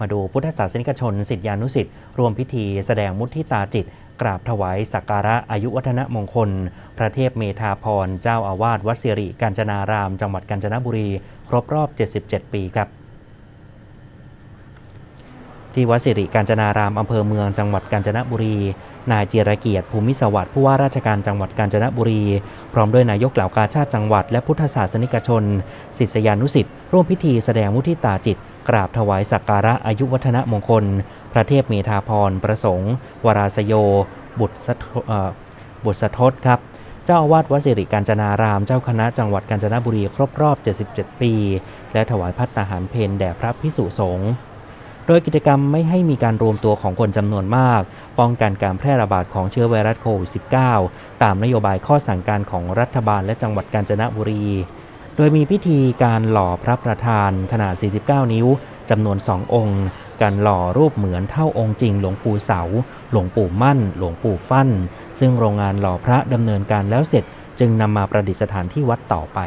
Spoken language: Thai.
มาดูพุทธศาสนิกชนสิทธิานุสิทธิ์รวมพิธีแสดงมุทิตาจิต กราบถวายสักการะอายุวัฒนมงคล พระเทพเมธาพรเจ้าอาวาสวัดสิริกาญจนาราม จังหวัดกาญจนบุรี ครบรอบ 77 ปีครับ ที่วัดสิริกาญจนารามอำเภอเมืองจังหวัดกาญจนบุรี นายเจียรเกียรติภูมิสวัสดิ์ผู้ว่าราชการจังหวัดกาญจนบุรี พร้อมด้วยนายกเหล่ากาชาติจังหวัดและพุทธศาสนิกชนศิษยานุสิษย์ร่วมพิธีแสดงมุทิตาจิต กราบถวายสักการะอายุวัฒนมงคล พระเทพเมธาพรประสงค์ วราสโย บุตรสะทบุตรสะทศครับเจ้าอาวาสวัดสิริกาญจนาราม เจ้าคณะจังหวัดกาญจนบุรีครบรอบ 77 ปี และถวายพัตตาหารเพนแด่พระพิสุสงฆ์ โดยกิจกรรมไม่ให้มีการรวมตัวของคนจำนวนมาก ป้องกันการแพร่ระบาดของเชื้อไวรัสโควิด -19 ตามนโยบายข้อสั่งการของรัฐบาลและจังหวัดกาญจนบุรี โดยมีพิธีการหล่อพระประธานขนาด 49 นิ้วจำนวน 2 องค์ การหล่อรูปเหมือนเท่าองค์จริงหลวงปู่เสา หลวงปู่มั่น หลวงปู่ฟั่น ซึ่งโรงงานหล่อพระดำเนินการแล้วเสร็จจึงนำมาประดิษฐานที่วัดต่อไป